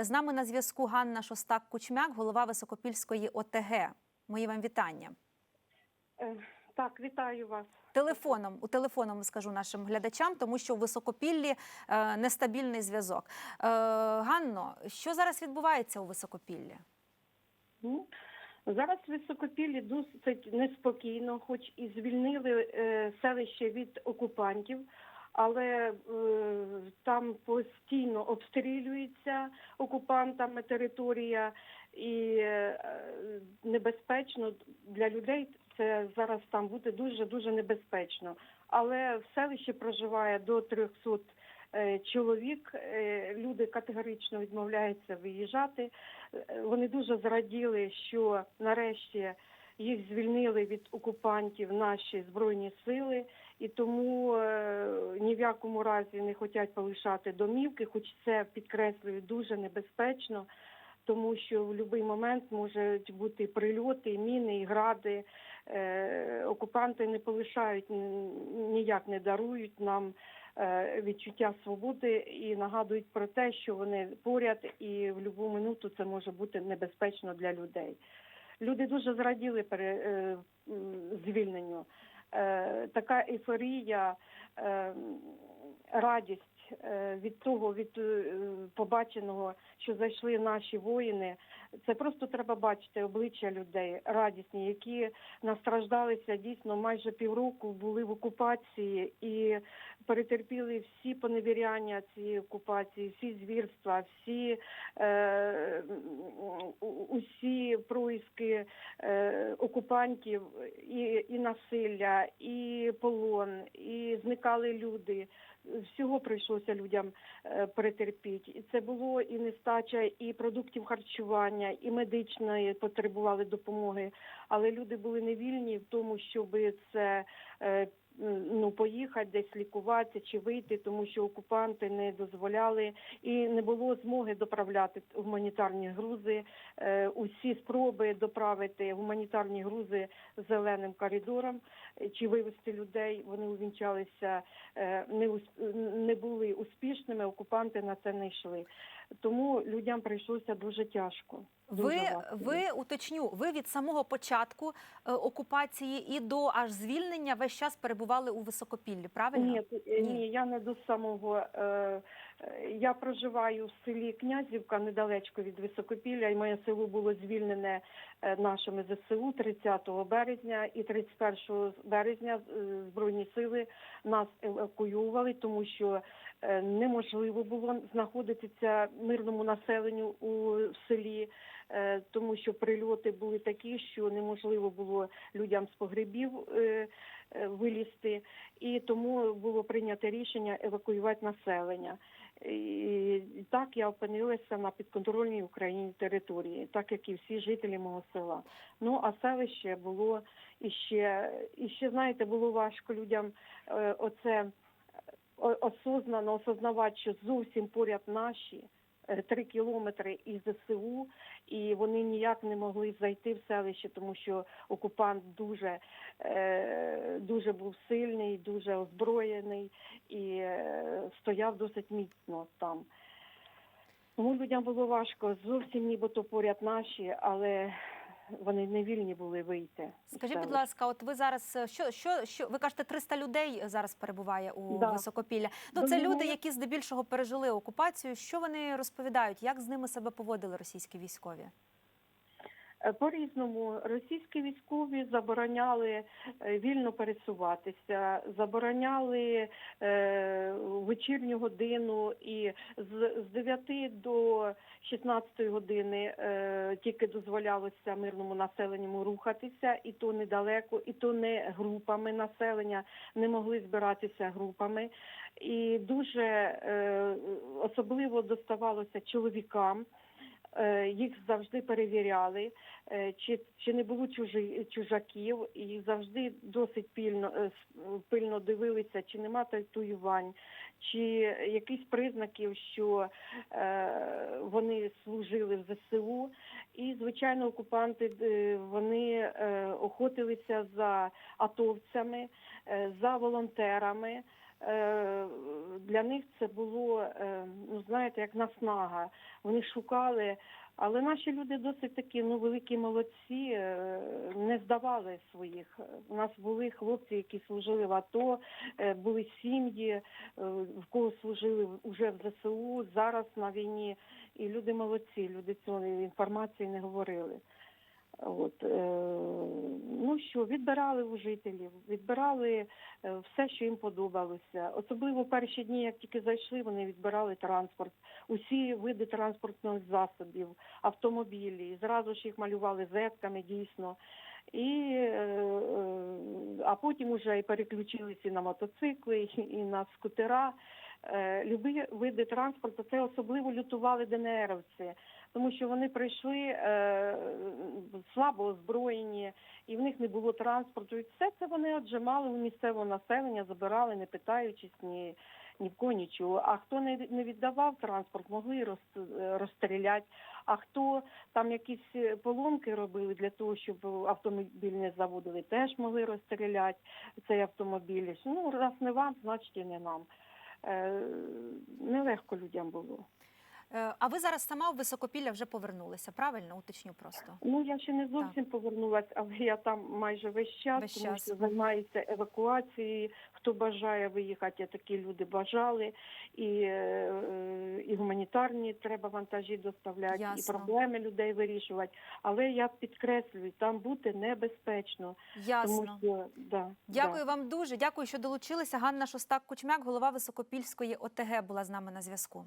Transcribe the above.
З нами на зв'язку Ганна Шостак Кучмяк, голова Високопільської ОТГ. Мої вам вітання. Е, Так, вітаю вас. Телефоном у телефоном скажу нашим глядачам, тому що у Високопіллі е, нестабільний зв'язок. Е, Ганно, що зараз відбувається у Високопіллі? Ну, Зараз в Високопіллі досить неспокійно, хоч і звільнили е, селище від окупантів, але е, там постійно обстрілюється окупантами територія і е, небезпечно для людей. Це зараз там бути дуже дуже небезпечно. Але в селищі проживає до 300 е, чоловік. Люди категорично відмовляються виїжджати. Вони дуже зраділи, що нарешті їх звільнили від окупантів наші збройні сили, і тому е, ні в якому разі не хочуть полишати домівки, хоч це підкреслюю дуже небезпечно. Тому що в будь-який момент можуть бути прильоти, міни, і гради. Е, окупанти не полишають ніяк не дарують нам е, відчуття свободи і нагадують про те, що вони поряд, і в будь-яку минуту це може бути небезпечно для людей. Люди дуже зраділи пере, е, звільненню. Е, така ейфорія, е, радість від того, від е, побаченого, що зайшли наші воїни. Це просто треба бачити обличчя людей радісні, які настраждалися дійсно майже півроку, були в окупації і перетерпіли всі поневіряння цієї окупації, всі звірства, всі е, усі происки е, окупантів, і, і насилля, і полон, і зникали люди. Всього прийшлося людям е, перетерпіти. Це було і нестача, і продуктів харчування, і медичної потребували допомоги. Але люди були невільні в тому, щоб це е, ну поїхати десь лікуватися чи вийти, тому що окупанти не дозволяли і не було змоги доправляти гуманітарні грузи. Е, Усі спроби доправити гуманітарні грузи зеленим коридором е, чи вивезти людей, вони увінчалися е, не були успішними. Окупанти на це не йшли. Тому людям прийшлося дуже тяжко. Ви, ви уточню, ви від самого початку е, окупації і до аж звільнення весь час перебували у Високопіллі, правильно? Ні, ні, ні, я не до самого. Е, е, я проживаю в селі Князівка, недалечко від Високопілля, і моє село було звільнене е, нашими ЗСУ 30 березня і 31 березня е, Збройні сили нас евакуювали, тому що е, неможливо було знаходитися мирному населенню у селі, е, тому що прильоти були такі, що неможливо було людям з погребів е, е, вилізти, і тому було прийнято рішення евакуювати населення. І так я опинилася на підконтрольній Україні території, так як і всі жителі мого села. Ну а селище було іще, іще знаєте, було важко людям е, оце осознано осознавати, що зовсім поряд наші. е, Три кілометри із ЗСУ, і вони ніяк не могли зайти в селище, тому що окупант дуже, е, дуже був сильний, дуже озброєний і е, стояв досить міцно там. Тому людям було важко. Зовсім нібито поряд наші, але вони не вільні були вийти. Скажіть, будь ласка, от ви зараз е, що, що, що ви кажете, 300 людей зараз перебуває у Да. Високопілля. Ну це люди, які здебільшого пережили окупацію. Що вони розповідають? Як з ними себе поводили російські військові? Е, По-різному російські військові забороняли е, вільно пересуватися, забороняли е, вечірню годину і з, з 9 до 16 години тільки дозволялося мирному населенню рухатися, і то недалеко, і то не групами населення, не могли збиратися групами. І дуже особливо доставалося чоловікам. Е, Їх завжди перевіряли, е, чи, чи не було чужі, чужаків, і завжди досить пильно, е, пильно дивилися, чи нема татуювань, чи якісь признаків, що е, вони служили в ЗСУ. І, звичайно, окупанти вони охотилися за атовцями, за волонтерами. Е, для них це було, е, ну знаєте, як наснага. Вони шукали, але наші люди досить такі, ну великі молодці, е, не здавали своїх. У нас були хлопці, які служили в АТО, були сім'ї, в кого служили вже в ЗСУ, зараз на війні. І люди молодці, люди цієї інформації не говорили. От, е, ну що, відбирали у жителів, відбирали е, все, що їм подобалося. Особливо перші дні, як тільки зайшли, вони відбирали транспорт, усі види транспортних засобів, автомобілі. Зразу ж їх малювали зетками, дійсно. І, е, а потім вже і переключилися на мотоцикли, і на скутера. Е, Любі види транспорту це особливо лютували ДНРовці, тому що вони прийшли е, слабо озброєні, і в них не було транспорту. І все це вони отжимали у місцевого населення, забирали, не питаючись ні, ні в кого нічого. А хто не, не віддавав транспорт, могли роз, розстріляти. А хто там якісь поломки робили для того, щоб автомобіль не заводили, теж могли розстріляти цей автомобіль. Ну, раз не вам, значить і не нам. Е, нелегко людям було. Е, А ви зараз сама в Високопілля вже повернулися, правильно? Уточню просто. Ну я ще не зовсім повернулася, але я там майже весь час, Весь тому час. що займаюся евакуацією. Хто бажає виїхати, такі люди бажали, і, е, і гуманітарні треба вантажі доставляти, Ясно. і проблеми людей вирішувати. Але я підкреслюю, там бути небезпечно, Ясно. тому що да, Дякую вам дуже. Дякую, що долучилися. Ганна Шостак Кучмяк, голова Високопільської ОТГ, була з нами на зв'язку.